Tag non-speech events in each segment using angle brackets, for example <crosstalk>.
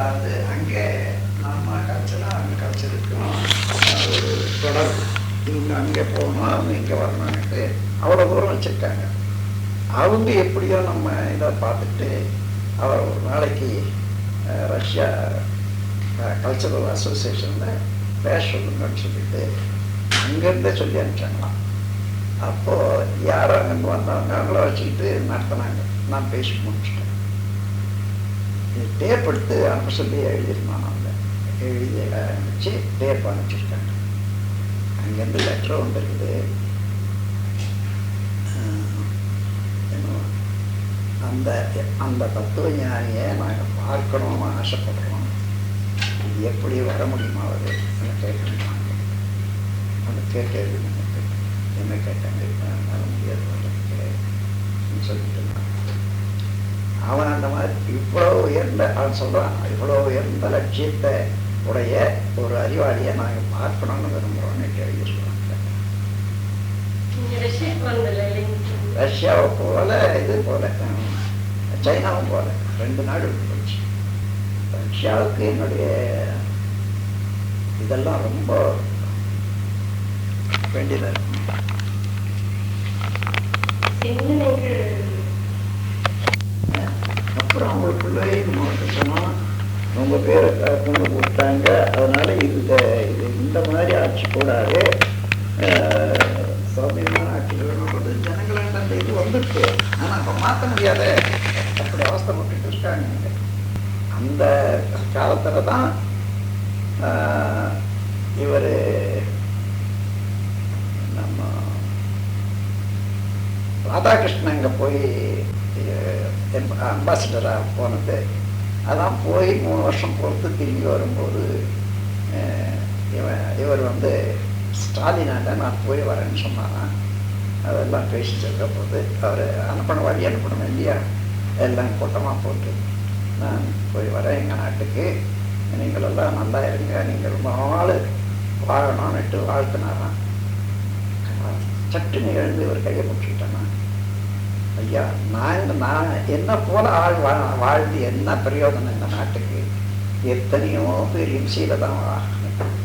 அதாவது அங்கே நம்ம கல்ச்சரும் அங்கே கல்ச்சருக்கும் ஒரு தொடர்பு இவங்க அங்கே போகணும்? அவங்க இங்கே வரணும்னுட்டு அவ்வளோ தூரம் வச்சுருக்காங்க. அவங்க எப்படியோ நம்ம இதை பார்த்துட்டு அவர் ஒரு நாளைக்கு ரஷ்யா கல்ச்சரல் அசோசியேஷனில் பேச சொல்லுங்கன்னு சொல்லிட்டு அங்கேருந்தே சொல்லி அனுப்பிச்சாங்களாம். அப்போது யார் அங்கே வந்தாங்க? அவங்கள வச்சுக்கிட்டு நடத்தினாங்க. நான் பேசி முடிச்சிட்டேன். டேப் எடுத்து அனுப்ப சொல்லி எழுதியிருந்தான் அவங்க எழுதி அனுப்பிச்சு டேப் அனுப்பிச்சிருக்காங்க அங்கேருந்து லெட்டர் வந்துருக்குது. இருக்குது அந்த அந்த தத்துவ ஞானியை நாங்கள் பார்க்கணும்னு ஆசைப்படுறோம். இது எப்படி வர முடியுமா அவர் என்ன கேட்கணும். அந்த கேட்டு என்ன கேட்டாங்க வர முடியாது. சொல்லிட்டு இருந்தான். அவன் அந்த மாதிரி இவ்வளோ உயர்ந்த அவன் சொல்றான் இவ்வளோ உயர்ந்த லட்சியத்தை உடைய ஒரு அறிவாளியை நாங்கள் பார்க்கணும்னு விரும்புகிறோம்னு வந்தல இல்லைங்க ரஷ்யாவை போல இது போல. சைனாவும் போல. ரெண்டு நாடு போச்சு. ரஷ்யாவுக்கு என்னுடைய இதெல்லாம் ரொம்ப வேண்டியதாக இருக்கும் உங்க பேரை காக்கணும்னு கொண்டு போட்டாங்க அதனால இந்த இது இந்த மாதிரி ஆட்சி கூடாது சௌமியமான ஆட்சி வேணும்ன்றது ஜனங்களாண்ட அந்த இது வந்துருக்கு ஆனா அப்ப மாற்ற முடியாத. அப்படி அவஸ்தைப்பட்டு இருக்காங்க. அந்த காலத்துல தான் ஆஹ், இவரு நம்ம ராதாகிருஷ்ணன் அங்கே போய் அம்பாசிடராக போனது. அதான் போய் மூணு வருஷம் பொறுத்து திரும்பி வரும்போது இவன் இவர் வந்து ஸ்டாலினாண்ட நான் போய் வரேன்னு சொன்னாராம். அதெல்லாம் பேசிட்டு இருக்க போது அவர் அனுப்பணும் வழி அனுப்பணும் இல்லையா? எல்லாம் கூட்டமாக போட்டு நான் போய் வரேன் எங்கள் நாட்டுக்கு. நீங்கள் எல்லாம் நல்லா இருங்க. நீங்கள் ரொம்ப நாள் வாழணும்னுட்டு வாழ்த்தினாரான் சட்டுன்னு எழுந்து ஒரு கையை பிடிச்சிக்கிட்டேன்னா ஐயா நான் நான் என்ன போல ஆள் வா வாழ்ந்து என்ன பிரயோஜனம் இந்த நாட்டுக்கு? எத்தனையோ பேர் இம்சையில தான்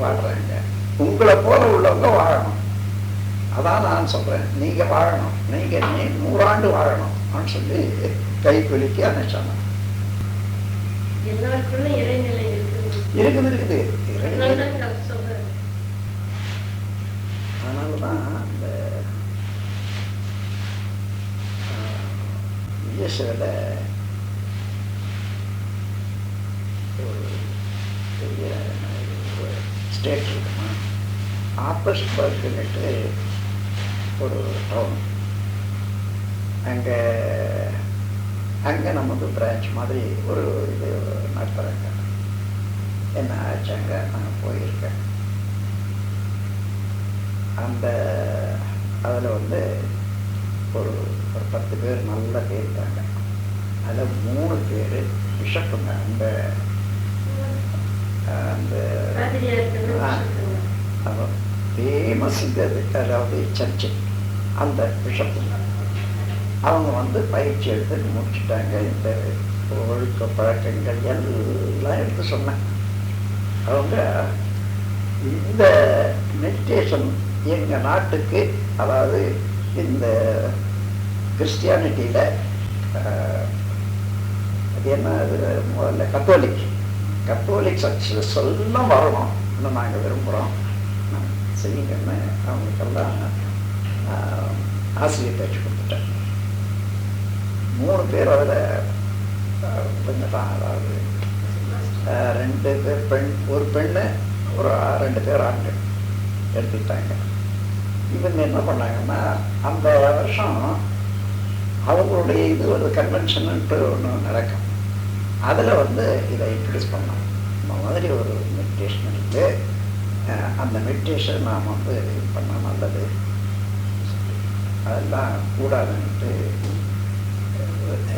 வாழ்றாங்க. உங்களை போல உள்ளவங்க வாழணும். அதான் நான் சொல்றேன். நீங்க வாழணும். நீங்க நீ நூறாண்டு வாழணும் அப்படின்னு சொல்லி கை குலுக்கி அனுப்பிச்சாங்க இருக்குது. இருக்குது இருக்குது. அதனால இருக்குது தான் நான் சொல்றேன் அதனால தான் அந்த யுஎஸ்ஏல ஒரு பெரிய ஸ்டேட் இருக்குமா ஆப்பர்ஸ்பர்க்னுட்டு ஒரு டவுன் அங்கே அங்கே நமக்கு பிரான்ச் மாதிரி ஒரு இது நடத்துகிறாங்க என்ன ஆச்சு அங்கே? நான் போயிருக்கேன். அந்த அதில் வந்து ஒரு ஒரு பத்து பேர் நல்ல இருக்காங்க அதில் மூணு பேர் பிஷப்புங்க அந்த அந்த ஃபேமஸ் இது அதாவது சர்ச்சு. அந்த பிஷப்புங்க அவங்க வந்து பயிற்சி எடுத்து முடிச்சுட்டாங்க. இந்த ஒழுக்க பழக்கங்கள் எல்லாம் எடுத்து சொன்னேன். அவங்க இந்த மெடிடேஷன் எங்கள் நாட்டுக்கு அதாவது இந்த கிறிஸ்டியானிட்டியில் அது என்ன அது முதல்ல கத்தோலிக். கத்தோலிக் சர்ச்சில் சொல்ல வரணும். இன்னும் நாங்கள் விரும்புகிறோம் செய்யுங்கன்னு அவங்களுக்கெல்லாம் ஆசிரியர் பேச்சு கொடுத்துட்டேன். மூணு பேர் அதில் வந்துட்டான் அதாவது ரெண்டு பேர் பெண் ஒரு பெண்ணு ஒரு ரெண்டு பேர் ஆண்டு எடுத்துக்கிட்டாங்க. இவங்க என்ன பண்ணாங்கன்னா அந்த வருஷம் அவங்களுடைய இது ஒரு கன்வென்ஷன்ட்டு ஒன்று நடக்கும். அதில் வந்து இதை இன்ட்ரடியூஸ் பண்ணலாம். இந்த மாதிரி ஒரு மெடிடேஷன் இருக்குது அந்த மெடிடேஷன் நாம் வந்து இது பண்ணால் நல்லது. அதெல்லாம் கூடாதுன்ட்டு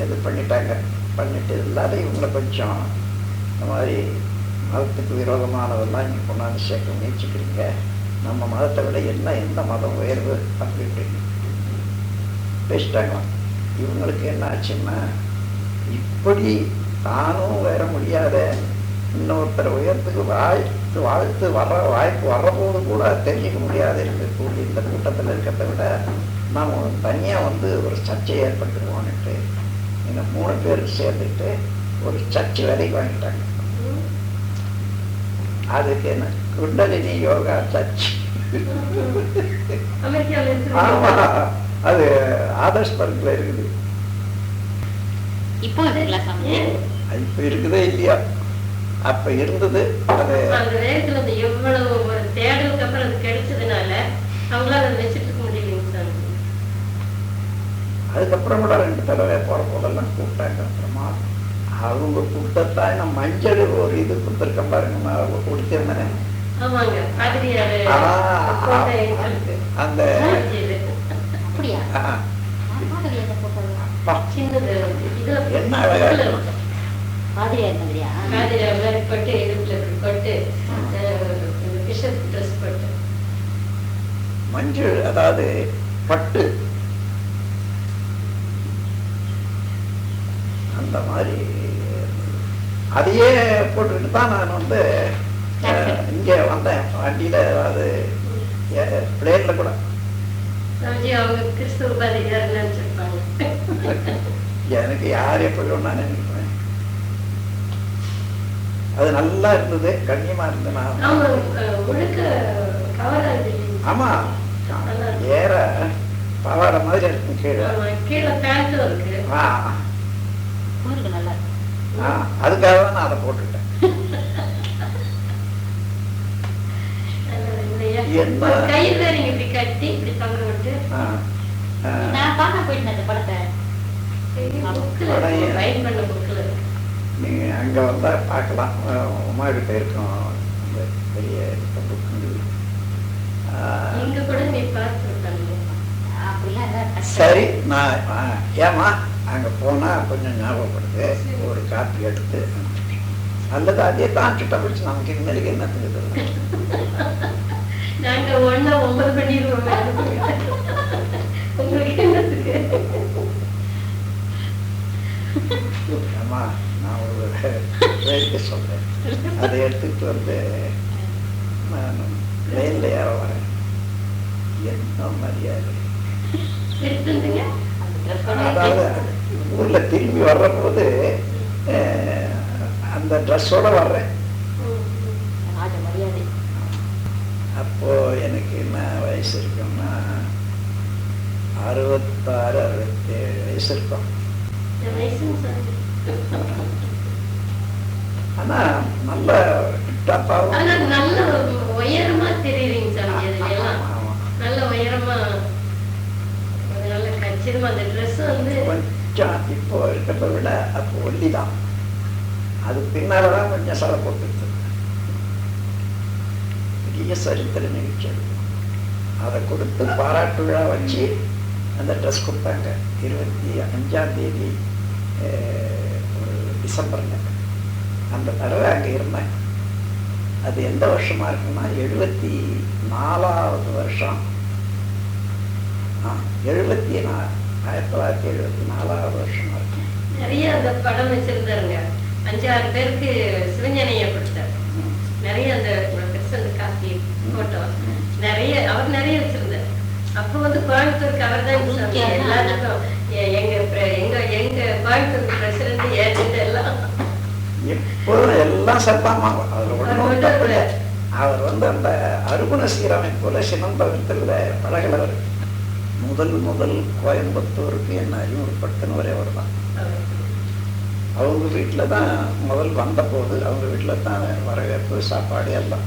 இது பண்ணிட்டாங்க. பண்ணிட்டு எல்லாரும் இவங்களை கொஞ்சம் இந்த மாதிரி மதத்துக்கு விரோதமானதெல்லாம் இங்கே கொண்டாந்து சேர்க்க முயற்சிக்கிறீங்க. நம்ம மதத்தை விட என்ன எந்த மதம் உயர்வு அப்படின்ட்டு பேசிட்டாங்களாம். இவங்களுக்கு என்ன ஆச்சுன்னா இப்படி தானும் வேற முடியாத இன்னொருத்தர் உயரத்துக்கு வாழ்த்து வாழ்த்து வர்ற வாய்ப்பு வர்றபோது கூட தெரிஞ்சுக்க முடியாது. இருக்கக்கூடிய இந்த கூட்டத்தில் இருக்கிறத விட நாம் தனியாக வந்து ஒரு சர்ச்சையை ஏற்பட்டுருவோன்னுட்டு இந்த மூணு பேர் சேர்ந்துட்டு ஒரு சர்ச்சை வேலைக்கு வாங்கிட்டாங்க. அதுக்கு என்ன? Kundalini yoga church. அமெரிக்காவில் அது ஆதர்ஷ்பர்க்ல இருக்குது. இப்போ இருக்குல்ல சாமி. அது இப்ப இருக்குதே இல்லையா? அப்ப இருந்தது அது அந்த நேரத்துல அந்த எவ்வளவு ஒரு தேடலுக்கு அப்புறம் அது கிடைச்சதுனால அவங்களால அதை வச்சுட்டு இருக்க முடியலைங்க சாமி. அதுக்கப்புறம் கூட ரெண்டு தடவை போற போதெல்லாம் கூப்பிட்டாங்க. அப்புறமா அவங்க கூப்பிட்டத்தான் நான் மஞ்சள் ஒரு இது கொடுத்துருக்கேன் பாருங்க நான் கொடுத்திருந்தேன். ஆ, கோட்டை அந்த-. அப்படியா சின்னது இதுல என்ன. பாதிரியார் மாதிரியா பாதிரியார் மாதிரி இடுப்புல பிஷப் ட்ரெஸ் பட்டு மஞ்சள் அதாவது பட்டு. அந்த மாதிரி. அதையே போட்டுக்கிட்டு தான் நான் வந்து இங்க வந்தேன். வண்டியில அதாவது பிளேன்ல கூட சாமிஜி அவங்க கிறிஸ்துவ பாதிரியார் நினைச்சிருப்பாங்க <laughs> எனக்கு யார் எப்படி நான் நினைக்கிறேன் அது நல்லா இருந்தது கண்ணியமா இல்லைங்க ஆமா ஏற பவாடை மாதிரி இருக்கும் கீழே. அதுக்காக தான் நான் அதை போட்டுட்டேன்? <laughs> என்ன? கட்டி இப்படி தொங்க விட்டு நான் பார்க்க போயிட்டேன் அந்த படத்தை புக்கில் ரைட் பண்ண புக்கில் இருக்கு நீங்க அங்க வந்தா பார்க்கலாம். ஆ, உமா கிட்ட இருக்கும் அந்த பெரிய புக்கு இங்க கூட நீ பார்த்துருக்காங்க. சரி நான் ஆ, ஏம்மா அங்க போனா கொஞ்சம் ஞாபகப்படுது ஒரு காப்பி எடுத்து அல்லது அதே தான் கிட்ட பிடிச்சி நமக்கு இனிமேலுக்கு என்னத்துக்கு இதெல்லாம்? நாங்க ஒண்ணா ஒன்பது பண்ணிடுவோம் உங்களுக்கு என்னத்துக்கு? அம்மா நான் ஒரு வேடிக்கை சொல்றேன். அதை எடுத்துக்கிட்டு வந்து நான் ட்ரெயினில் ஏற வரேன். என்ன மரியாதை? அதாவது ஊர்ல திரும்பி வர்ற போது அந்த ட்ரெஸ்ஸோட வர்றேன் ராஜ மரியாதை அப்போ எனக்கு என்ன வயசு இருக்கும்னா அறுபத்தாறு அறுபத்தேழு வயசு இருக்கும். ஆனா நல்ல உயரமா தெரியுறீங்க உயரமா கச்சிதமா. அந்த ட்ரெஸ் வந்து கொஞ்சம் இப்போ இருக்கிறத விட அப்போ ஒல்லி தான். அது பின்னாலதான் கொஞ்சம் சலை பெரிய சரித்திர நிகழ்ச்சி. அதை கொடுத்து பாராட்டு விழா வச்சு அந்த ட்ரெஸ் கொடுத்தாங்க. இருபத்தி அஞ்சாம் தேதி டிசம்பர்ல அந்த தடவை அங்கே இருந்தேன். அது எந்த வருஷமா இருக்குன்னா எழுபத்தி நாலாவது வருஷம். எழுபத்தி நா ஆயிரத்தி தொள்ளாயிரத்தி எழுபத்தி நாலாவது வருஷமா இருக்கு. நிறைய அந்த படம் வச்சிருந்தாருங்க. அஞ்சாறு பேருக்கு சிவஞானியை கொடுத்தாரு. நிறைய அந்த பெருசு காப்பி போட்டோ நிறைய அவர் நிறைய வச்சிருந்தார். அப்ப வந்து கோயம்புத்தூருக்கு அவர் தான்? எல்லாத்துக்கும் எங்க எங்க எங்க கோயம்புத்தூர் பிரசிடண்ட் ஏஜென்ட் எல்லாம். எல்லாம் சத்தாமா அதுல தப்பு. அவர் வந்து அந்த அருகுண சீரமைப்புல சினம்பகத்தில் பழகினவர். முதல் முதல் கோயம்புத்தூருக்கு என்ன அறிமுகப்படுத்தினவரே அவர் தான். அவங்க வீட்டில் தான் முதல் வந்தபோது அவங்க வீட்டில் தான் வரவேற்பு சாப்பாடு எல்லாம்.